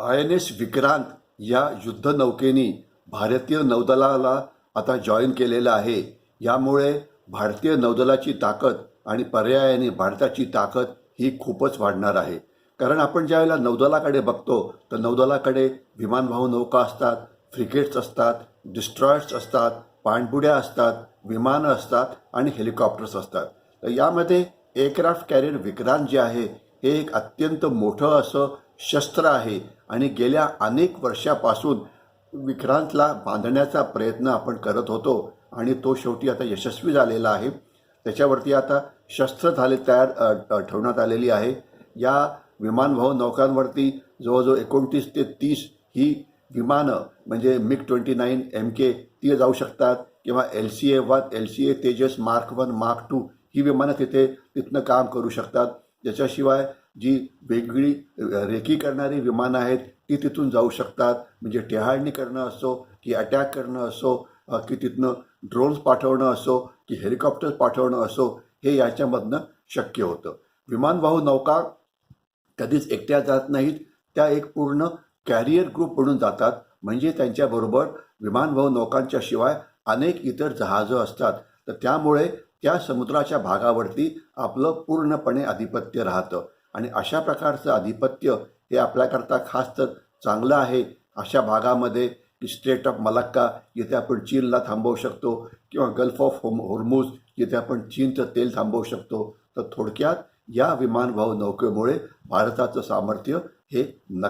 I N S Vikrant या युद्धनौकेनी भारतीय नौदलाला आता जॉईन केलेलं आहे. यामुळे भारतीय नौदलाची ताकद आणि पर्यायाने भारताची ताकद ही खूपच वाढणार आहे. कारण आपण ज्यावेळेला नौदलाकडे बघतो तर नौदलाकडे विमानवाहू नौका असतात फ्रिगेट्स असतात डिस्ट्रॉयर्स असतात पाणबुड्या असतात विमानं असतात आणि हेलिकॉप्टर्स असतात. तर यामध्ये एअरक्राफ्ट कॅरियर विक्रांत जे आहे हे एक अत्यंत मोठं असं शस्त्र आहे आणि गेल्या अनेक वर्षापासून विक्रांतला बांधण्याचा प्रयत्न आपण करत होतो आणि तो शेवटी आता यशस्वी झालेला आहे. त्याच्यावरती आता शस्त्र झाले तयार ठेवण्यात आलेली आहे. या विमानवाहू नौकांवरती जवळजवळ एकोणतीस ते तीस ही विमानं म्हणजे MiG twenty nine M K ती जाऊ शकतात किंवा L C A one L C A Tejas mark one mark two ही विमानं तिथे तिथनं काम करू शकतात. त्याच्याशिवाय जी वेगळी रेकी करणारी विमानं आहेत ती तिथून जाऊ शकतात. म्हणजे टेहाळणी करणं असो की अटॅक करणं असो की तिथनं ड्रोन्स पाठवणं असो की हेलिकॉप्टर्स पाठवणं असो हे याच्यामधनं शक्य होतं. विमानवाहू नौका कधीच एकट्या जात नाहीत. त्या एक पूर्ण कॅरियर ग्रुप म्हणून जातात. म्हणजे त्यांच्याबरोबर विमानवाहू नौकांच्या शिवाय अनेक इतर जहाजं असतात. तर त्यामुळे त्या समुद्राच्या भागावरती आपलं पूर्णपणे आधिपत्य राहतं. आणि अशा प्रकारचं आधिपत्य हे आपल्याकरता खास तर चांगलं आहे. अशा भागामध्ये की स्ट्रेट ऑफ मलक्का जिथे आपण चीनला थांबवू शकतो किंवा गल्फ ऑफ होम होर्मुज जिथे आपण चीनचं तेल थांबवू शकतो. तर थोडक्यात या विमानवाहू नौकेमुळे भारताचं सामर्थ्य हे न